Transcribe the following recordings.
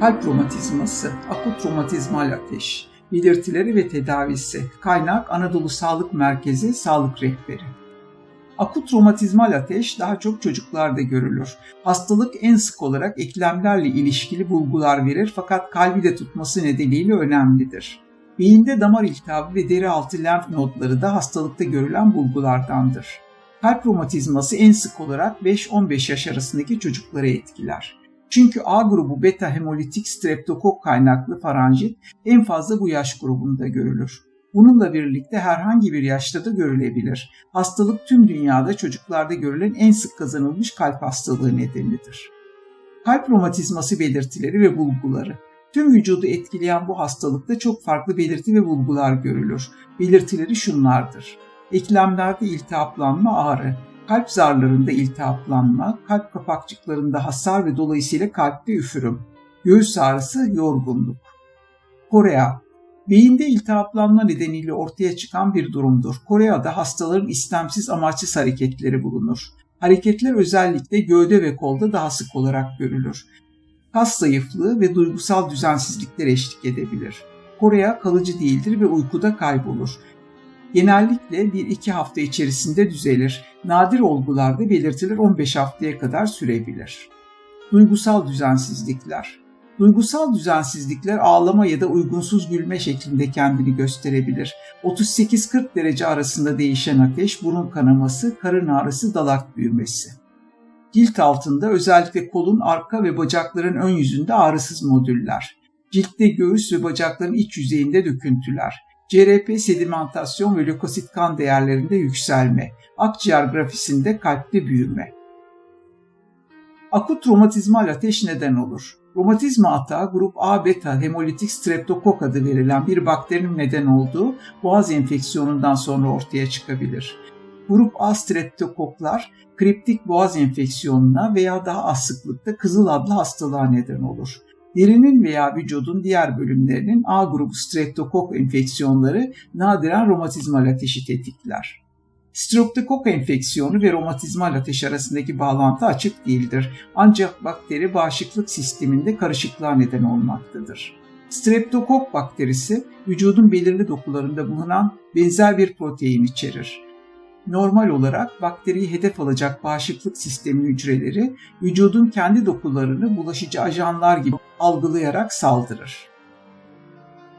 Kalp romatizması, akut romatizmal ateş, belirtileri ve tedavisi, kaynak Anadolu Sağlık Merkezi Sağlık Rehberi. Akut romatizmal ateş daha çok çocuklarda görülür. Hastalık en sık olarak eklemlerle ilişkili bulgular verir fakat kalbi de tutması nedeniyle önemlidir. Beyinde damar iltihabı ve deri altı lenf nodları da hastalıkta görülen bulgulardandır. Kalp romatizması en sık olarak 5-15 yaş arasındaki çocukları etkiler. Çünkü A grubu beta hemolitik streptokok kaynaklı faranjit en fazla bu yaş grubunda görülür. Bununla birlikte herhangi bir yaşta da görülebilir. Hastalık tüm dünyada çocuklarda görülen en sık kazanılmış kalp hastalığı nedenidir. Kalp romatizması belirtileri ve bulguları Tüm vücudu etkileyen bu hastalıkta çok farklı belirti ve bulgular görülür. Belirtileri şunlardır. Eklemlerde iltihaplanma, ağrı, kalp zarlarında iltihaplanma, kalp kapakçıklarında hasar ve dolayısıyla kalpte üfürüm, göğüs ağrısı, yorgunluk. Korea Beyinde iltihaplanma nedeniyle ortaya çıkan bir durumdur. Korea'da hastaların istemsiz amaçsız hareketleri bulunur. Hareketler özellikle gövde ve kolda daha sık olarak görülür. Kas zayıflığı ve duygusal düzensizlikler eşlik edebilir. Korea kalıcı değildir ve uykuda kaybolur. Genellikle 1-2 hafta içerisinde düzelir. Nadir olgularda belirtiler 15 haftaya kadar sürebilir. Duygusal düzensizlikler Duygusal düzensizlikler ağlama ya da uygunsuz gülme şeklinde kendini gösterebilir. 38-40 derece arasında değişen ateş, burun kanaması, karın ağrısı, dalak büyümesi. Cilt altında özellikle kolun arka ve bacakların ön yüzünde ağrısız modüller. Ciltte göğüs ve bacakların iç yüzeyinde döküntüler. CRP sedimentasyon ve lökosit kan değerlerinde yükselme. Akciğer grafisinde kalpte büyüme. Akut romatizmal ateş neden olur? Romatizma atağı grup A beta hemolitik streptokok adı verilen bir bakterinin neden olduğu boğaz enfeksiyonundan sonra ortaya çıkabilir. Grup A streptokoklar kriptik boğaz enfeksiyonuna veya daha az sıklıkta kızıl adlı hastalığa neden olur. Derinin veya vücudun diğer bölümlerinin A grubu streptokok enfeksiyonları nadiren romatizmal ateşi tetikler. Streptokok enfeksiyonu ve romatizmal ateş arasındaki bağlantı açık değildir. Ancak bakteri bağışıklık sisteminde karışıklığa neden olmaktadır. Streptokok bakterisi vücudun belirli dokularında bulunan benzer bir protein içerir. Normal olarak bakteriyi hedef alacak bağışıklık sistemi hücreleri vücudun kendi dokularını bulaşıcı ajanlar gibi algılayarak saldırır.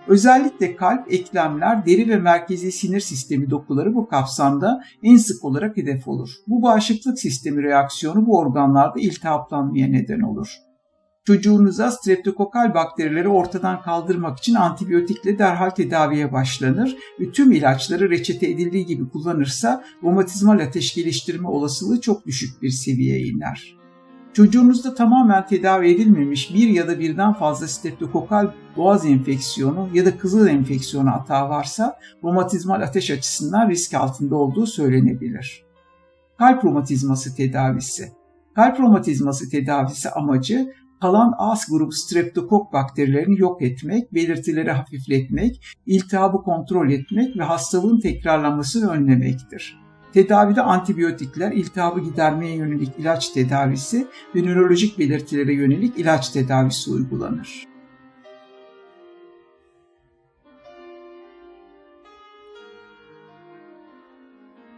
Özellikle kalp, eklemler, deri ve merkezi sinir sistemi dokuları bu kapsamda en sık olarak hedef olur. Bu bağışıklık sistemi reaksiyonu bu organlarda iltihaplanmaya neden olur. Çocuğunuza streptokokal bakterileri ortadan kaldırmak için antibiyotikle derhal tedaviye başlanır ve tüm ilaçları reçete edildiği gibi kullanırsa romatizmal ateş geliştirme olasılığı çok düşük bir seviyeye iner. Çocuğunuzda tamamen tedavi edilmemiş bir ya da birden fazla streptokokal boğaz enfeksiyonu ya da kızıl enfeksiyonu hata varsa romatizmal ateş açısından risk altında olduğu söylenebilir. Kalp romatizması tedavisi Kalp romatizması tedavisi amacı kalan AS grubu streptokok bakterilerini yok etmek, belirtileri hafifletmek, iltihabı kontrol etmek ve hastalığın tekrarlanmasını önlemektir. Tedavide antibiyotikler, iltihabı gidermeye yönelik ilaç tedavisi ve nörolojik belirtilere yönelik ilaç tedavisi uygulanır.